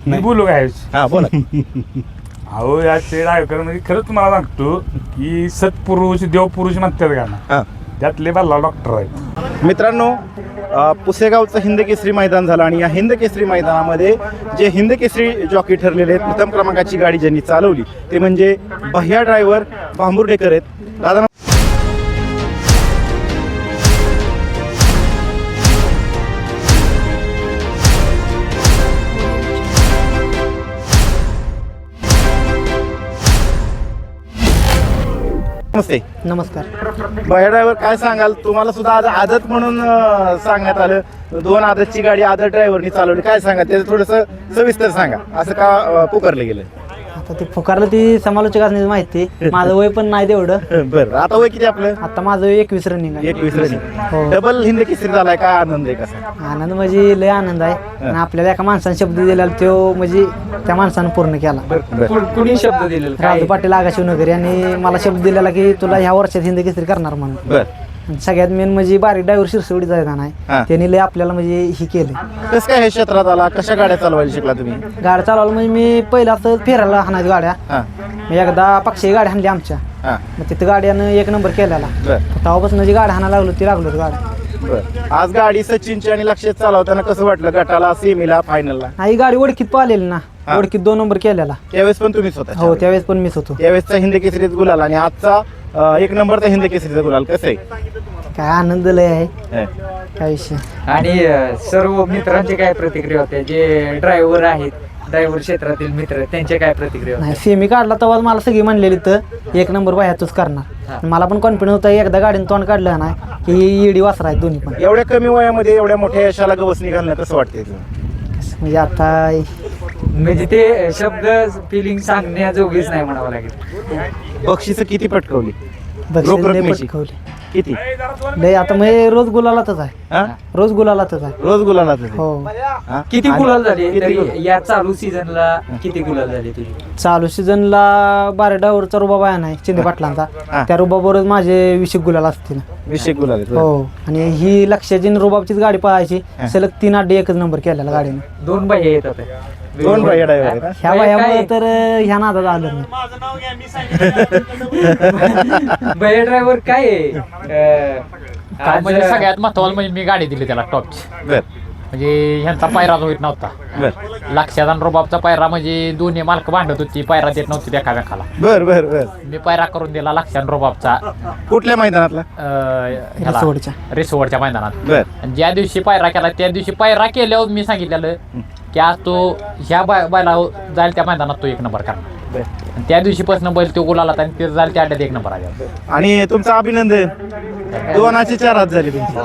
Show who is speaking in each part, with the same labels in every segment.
Speaker 1: मी बोलू काय?
Speaker 2: हा बोला.
Speaker 1: अहो या ते डायकर म्हणजे खरंच तुम्हाला सांगतो की सत्पुरुष देवपुरुष म्हणतात का ना?
Speaker 2: हा.
Speaker 1: त्यातले बल्ला डॉक्टर आहेत.
Speaker 2: मित्रांनो अ, पुसेगावचं हिंद केसरी मैदान झालं आणि या हिंद केसरी मैदानामध्ये जे हिंद केसरी जॉकी ठरलेले आहेत प्रथम क्रमांकाची गाडी ज्यांनी चालवली ते म्हणजे भैया ड्रायव्हर भांबुर्डेकर आहेत. दादा नमस्ते.
Speaker 3: नमस्कार.
Speaker 2: भैया ड्रायव्हर काय सांगाल? तुम्हाला सुद्धा आज आदत म्हणून अ, सांगण्यात आलं. दोन आदतची गाडी आदत ड्रायव्हरनी चालवली. काय सांगा त्याचं थोडंसं सविस्तर सांगा. असं का अ, पुकारलं गेलं
Speaker 3: आता ते पुकारलं ती समालोचक असण्याची माहिती माझं वय पण नाही तेवढं.
Speaker 2: बरं. आता वय किती आपलं?
Speaker 3: आता माझं वय एकवीस रनिंग आहे.
Speaker 2: एकवीस. रनिंग डबल हिंद केसरी झालाय काय आनंद आहे कसा?
Speaker 3: आनंद म्हणजे लय आनंद आहे. आणि आपल्याला एका माणसाने शब्द दिलेला तो म्हणजे त्या माणसानं पूर्ण केला.
Speaker 4: कुणी शब्द दिलेला?
Speaker 3: राजू पाटील आगाशिवनगर यांनी मला शब्द दिलेला की तुला ह्या वर्षात हिंद केसरी करणार म्हणून. सगळ्यात मेन म्हणजे बारीक ड्रायव्हर आहे का
Speaker 2: हा.
Speaker 3: नाही त्यांनी लय आपल्याला म्हणजे ही केले
Speaker 2: कसं काय हे क्षेत्रात आला? कशा गाड्या चालवायला शिकला तुम्ही?
Speaker 3: गाड्या चालवलं म्हणजे मी पहिला असं फिरायला हाणायची गाड्या.
Speaker 2: हा.
Speaker 3: मी एकदा पक्षी गाडी हाणली आमच्या.
Speaker 2: हा.
Speaker 3: मग तिथं गाड्यानं एक नंबर केलेला.
Speaker 2: बर.
Speaker 3: तेव्हापासून जी गाडी हाणायला लागलो ती लागलो गाड्या
Speaker 2: बर. आज गाडी सचिनची आणि लक्षात चालवताना कसं वाटलं गटाला सेमीला फायनलला
Speaker 3: हा ही गाडी ओळखीत पाहिलेली ना.
Speaker 2: हा.
Speaker 3: ओळखीत दोन नंबर केलेला.
Speaker 2: त्यावेळेस पण तुम्हीच होता
Speaker 3: हो त्यावेळेस पण मीच होतो.
Speaker 2: त्यावेळेसचा हिंद केसरीत गुलाल आणि आजचा अं, एक नंबरचा हिंद केसरीचा गुलाल कसं आहे?
Speaker 3: काय आनंद लय आहे.
Speaker 2: हे.
Speaker 3: काय विषय?
Speaker 4: आणि अ, सर्व मित्रांचे काय प्रतिक्रिया होत्या जे ड्रायव्हर आहेत ड्रायव्हर क्षेत्रातील मित्र त्यांच्या काय प्रतिक्रिया
Speaker 3: नाही सेमी काढला तेव्हा मला सगळी म्हणलेली तर एक नंबर बाया तूच करणार. मला पण कॉन्फिडन्स होता एकदा गाडीने तोंड काढलं ना की ही ईडी वासरा आहेत दोन्ही पण.
Speaker 2: एवढ्या कमी वयामध्ये एवढ्या मोठ्या यशाला गवस निघालणं कसं वाटतंय तुला?
Speaker 3: म्हणजे आता
Speaker 4: म्हणजे ते शब्द फिलिंग सांगण्याजोगीच नाही म्हणावं लागेल.
Speaker 2: बक्षिसं किती पटकवली? रोख रकमेची. किती?
Speaker 3: लय आता म्हणजे रोज गुलालातच आहे.
Speaker 2: हा?
Speaker 3: रोज गुलालातच आहे.
Speaker 2: रोज गुलाला
Speaker 3: हो.
Speaker 4: किती
Speaker 2: आणि-
Speaker 4: गुलाल झाले?
Speaker 2: किती गुलाल?
Speaker 4: तरी या चालू सीझनला किती गुलाल झाले तुझे?
Speaker 3: चालू सीझनला बारा डावरचा रुबाब आहे नाही चिंदे पाटलांचा.
Speaker 2: हा.
Speaker 3: त्या रुबाबरोबर माझे विषय गुलाल असतील.
Speaker 2: विषय गुलाल आहेत.
Speaker 3: हो. आणि ही लक्षाची आणि रुबाबचीच गाडी पळायची. सलग तीन अड्डे एकच नंबर केलेला गाडीने.
Speaker 4: दोन बाह्य येतात.
Speaker 2: दोन भैया ड्रायव्हर आहेत हा?
Speaker 3: ह्या वयामुळे? तर ह्या नादात आलं नाही
Speaker 4: ड्रायव्हर काय आहे अ,
Speaker 5: म्हणजे सगळ्यात महत्वाचं म्हणजे मी गाडी दिली त्याला टॉपची
Speaker 2: बर
Speaker 5: म्हणजे ह्यांचा पायरा होत नव्हता.
Speaker 2: बर.
Speaker 5: लक्षात आणि रोबाबचा पायरा म्हणजे दोन्ही मालक भांडत होती पायरा देत नव्हती त्या खाला
Speaker 2: बर बर बर.
Speaker 5: मी पायरा करून दिला लक्षात रोबाबचा.
Speaker 2: कुठल्या मैदानातला?
Speaker 3: रिसोडच्या.
Speaker 5: रिसोडच्या मैदानात.
Speaker 2: बर.
Speaker 5: आणि ज्या दिवशी पायरा केला त्या दिवशी पायरा केल्यावर मी सांगितलेलं की आज तो ह्या बाय बायला जाईल त्या मैदानात तो एक नंबर करणार.
Speaker 2: बर.
Speaker 5: त्या दिवशीपासून बैल तो गुलाला आणि ते जाईल त्या अड्ड्यात एक नंबर आले.
Speaker 2: आणि तुमचं अभिनंदन. दोनाचे चार हात झाले तुमचे.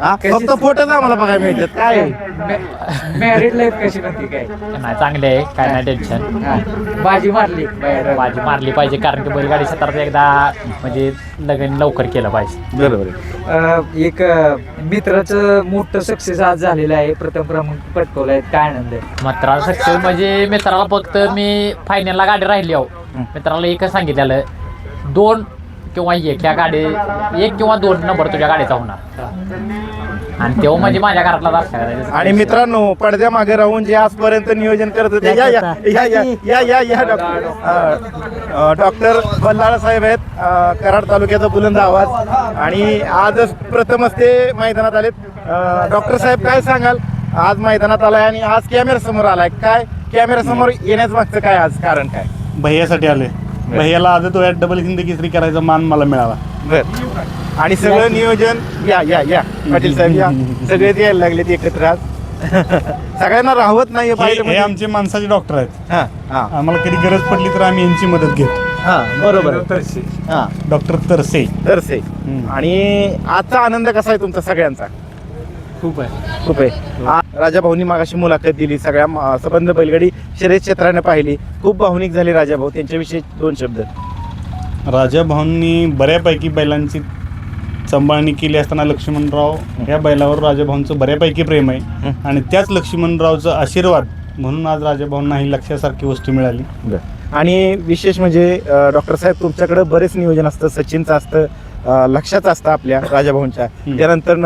Speaker 2: हा? फक्त फोटोच आम्हाला बघायला मिळतात. काय? आहे?
Speaker 4: मॅरिड लाईफ कशी म्हणते काय?
Speaker 5: नाही चांगले आहे. काय नाही टेन्शन
Speaker 4: हा. बाजी मारली.
Speaker 5: बाजी मारली पाहिजे कारण की बैलगाडी क्षेत्रात एकदा म्हणजे लग्न लवकर केलं पाहिजे.
Speaker 2: बरोबर आहे.
Speaker 4: अ, एक अ, मित्राचं मोठं सक्सेस आज झालेलं आहे. प्रथम क्रमांक पटकवलाय. काय आनंद आहे?
Speaker 5: मित्राला सक्सेस म्हणजे मित्राला फक्त मी फायनलला गाडी राहिली आहो. मित्राला एकच सांगितलेलं दोन किंवा एक या गाडी एक किंवा दोन नंबर तुझ्या गाडीचा होणार. आणि तेव्हा म्हणजे माझ्या घरातला
Speaker 2: आणि मित्रांनो पडद्या मागे राहून जे आजपर्यंत नियोजन करत होते या या या या या या या डॉक्टर डॉक्टर बल्लाळ साहेब आहेत कराड तालुक्याचा बुलंद आवाज. आणि आजच प्रथमच ते मैदानात आलेत. डॉक्टर साहेब काय सांगाल? आज मैदानात आलाय आणि आज कॅमेरा समोर आलाय. काय? कॅमेरा समोर येण्याच मागचं काय आज? कारण काय?
Speaker 1: भैयासाठी आले भैयाला आदत वयात डबल हिंद केसरी करायचा मान मला मिळाला.
Speaker 2: बर. आणि सगळं नियोजन या या या. पाटील साहेब या. सगळे ते यायला लागलेत एकत्र आज. सगळ्यांना राहवत नाही
Speaker 1: हे हे आमचे माणसाचे डॉक्टर आहेत.
Speaker 2: हा हा.
Speaker 1: आम्हाला कधी गरज पडली तर आम्ही यांची मदत घेतो.
Speaker 2: हा बरोबर आहे. हा.
Speaker 1: डॉक्टर तरसे
Speaker 2: तरसे. आणि आजचा आनंद कसा आहे तुमचा सगळ्यांचा?
Speaker 5: खूप आहे.
Speaker 2: खूप आहे. आ- राजा भाऊनी मागाशी मुलाखत दिली सगळ्या म- संबंध बैलगाडी शर्यत क्षेत्राने पाहिली. खूप भावनिक झाली राजा भाऊ त्यांच्याविषयी दोन शब्द.
Speaker 1: राजा भाऊंनी बऱ्यापैकी बैलांची सांभाळणी केली असताना लक्ष्मणराव या बैलावर राजाभाऊंचं बऱ्यापैकी प्रेम आहे. आणि त्याच लक्ष्मणरावचा आशीर्वाद म्हणून आज राजाभाऊंना ही लक्षासारखी वस्तू मिळाली.
Speaker 2: आणि विशेष म्हणजे डॉक्टर साहेब तुमच्याकडे बरेच नियोजन असतं सचिनचं असतं अ, लक्षाचं असतं आपल्या राजाभाऊंच्या. त्यानंतर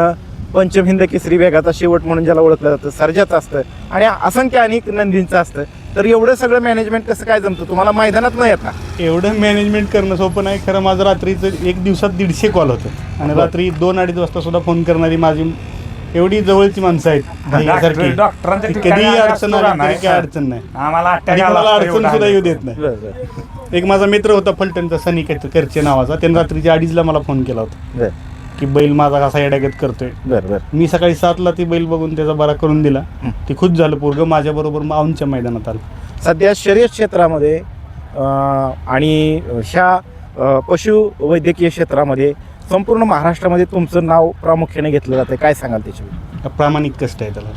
Speaker 2: पंचमहिंद केसरी वेगाचा शेवट म्हणून ज्याला ओळखलं जातं सर्जाचं असतं. आणि असंख्य अनेक नंदींचं असतं. तर एवढं सगळं मॅनेजमेंट कसं काय जमतं? तुम्हाला मैदानात न येता
Speaker 1: एवढं मॅनेजमेंट करणं सोपं नाही. खरं माझं रात्रीचं एक दिवसात दीडशे कॉल होतं. आणि रात्री दोन अडीच वाजता सुद्धा फोन करणारी माझी एवढी जवळची माणसं आहेत कधीही अडचण आली तरी काय अडचण नाही.
Speaker 6: आम्हाला
Speaker 1: अडचण सुद्धा येऊ. देत नाही. एक माझा मित्र होता फलटणचा सनी करचे नावाचा. त्याने रात्रीच्या अडीचला मला फोन केला होता. की बैल माझा कसा येड्यागत करतोय.
Speaker 2: बर बर.
Speaker 1: मी सकाळी सातला ती बैल बघून त्याचा बरा करून दिला. ते खुश झालं पोरग माझ्याबरोबर माऊनच्या मैदानात आलं.
Speaker 2: सध्या शर्यत क्षेत्रामध्ये अं, आणि ह्या अं, पशु वैद्यकीय क्षेत्रामध्ये संपूर्ण महाराष्ट्रामध्ये तुमचं नाव प्रामुख्याने घेतलं जातं काय सांगाल त्याच्यावर
Speaker 1: प्रामाणिक कष्ट आहे त्याला.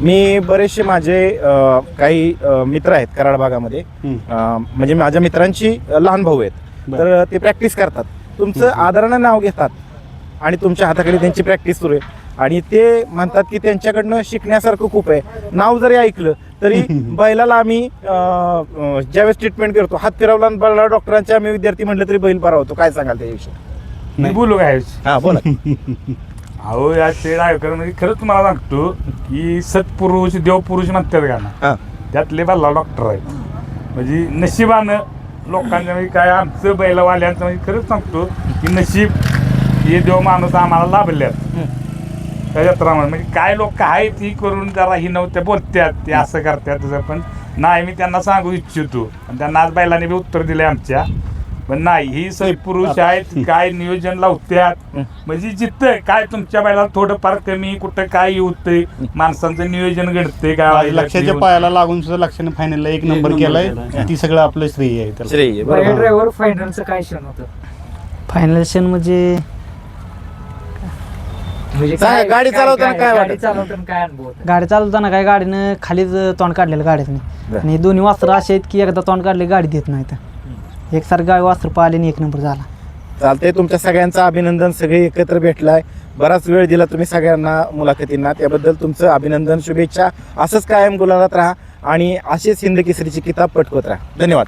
Speaker 2: मी बरेचसे माझे अं, काही अं, मित्र आहेत कराड भागामध्ये.
Speaker 1: हम्म.
Speaker 2: अं, म्हणजे माझ्या मित्रांची अं, लहान भाऊ आहेत.
Speaker 1: बरं.
Speaker 2: तर ते प्रॅक्टिस करतात. तुमचं आदरानं नाव घेतात. आणि तुमच्या हाताखाली त्यांची प्रॅक्टिस सुरू आहे. आणि ते म्हणतात की त्यांच्याकडनं शिकण्यासारखं खूप आहे. नाव जरी ऐकलं तरी बैलाला आम्ही ज्यावेळेस ट्रीटमेंट करतो हात फिरवला आणि बैलाला डॉक्टरांचे आम्ही विद्यार्थी म्हटलं तरी बैल बरा होतो. काय सांगाल त्याविषयी.
Speaker 6: बोलू काय
Speaker 2: हा बोला.
Speaker 6: अहो या ते डायव्हर म्हणजे खरंच तुम्हाला सांगतो की सत्पुरुष देवपुरुष म्हणतात का ना?
Speaker 2: हा.
Speaker 6: त्यातले बल्ला डॉक्टर आहेत. म्हणजे नशिबानं लोकांच्या म्हणजे काय आमचं बैलवाल्यांचं म्हणजे खरंच सांगतो की नशीब हे देव माणूस आम्हाला लाभल्यात त्या जत्रामध्ये म्हणजे काय लोक आहेत ती करून जरा ही नव्हत्या बोलत्यात ते असं करतात तसं. पण नाही मी त्यांना सांगू इच्छितो. आणि त्यांना आज बैलाने बी उत्तर दिले आमच्या. पण नाही ही सत्पुरुष आहेत काय नियोजन लावत्यात. म्हणजे जिथं काय तुमच्या बैलाला थोडंफार कमी कुठं काय होतंय माणसांचं नियोजन घडतंय काय
Speaker 1: लक्षाच्या पायाला लागून सुद्धा लक्षाने फायनलला एक नंबर केलाय. ती सगळं आपलं श्रेय आहे त्याला.
Speaker 2: श्रेय बरोबर.
Speaker 4: ड्रायव्हर फायनलचं काय क्षण होतं?
Speaker 3: फायनल सेशन म्हणजे
Speaker 4: म्हणजे
Speaker 2: काय- गाडी चालवताना काय
Speaker 4: गाडी
Speaker 2: वाटत?
Speaker 4: चालवताना काय अनुभव होता?
Speaker 3: गाडी चालवताना काय गाडीनं खालीच तोंड काढलेलं गाडीतनं.
Speaker 2: बरं.
Speaker 3: आणि दोन्ही वासरं असे आहेत की एकदा तोंड काढले गाडी देत नाहीत एकसारखं गाडी वासर पाहिले आणि एक नंबर झाला.
Speaker 2: चालतंय तुमच्या सगळ्यांचं अभिनंदन सगळे एकत्र भेटलाय. बराच वेळ दिला तुम्ही सगळ्यांना मुलाखतींना. त्याबद्दल तुमचं अभिनंदन शुभेच्छा. असंच कायम गुलाबात राहा आणि असेच हिंद केसरीची किताब पटकवत राहा. धन्यवाद.